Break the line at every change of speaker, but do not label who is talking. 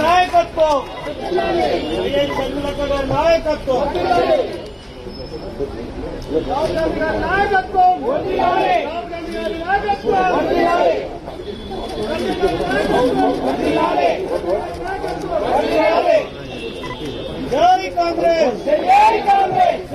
నాయకత్వం నాయకత్వం నాయకత్వం నాయకత్వం జై కాంగ్రెస్ జై కాంగ్రెస్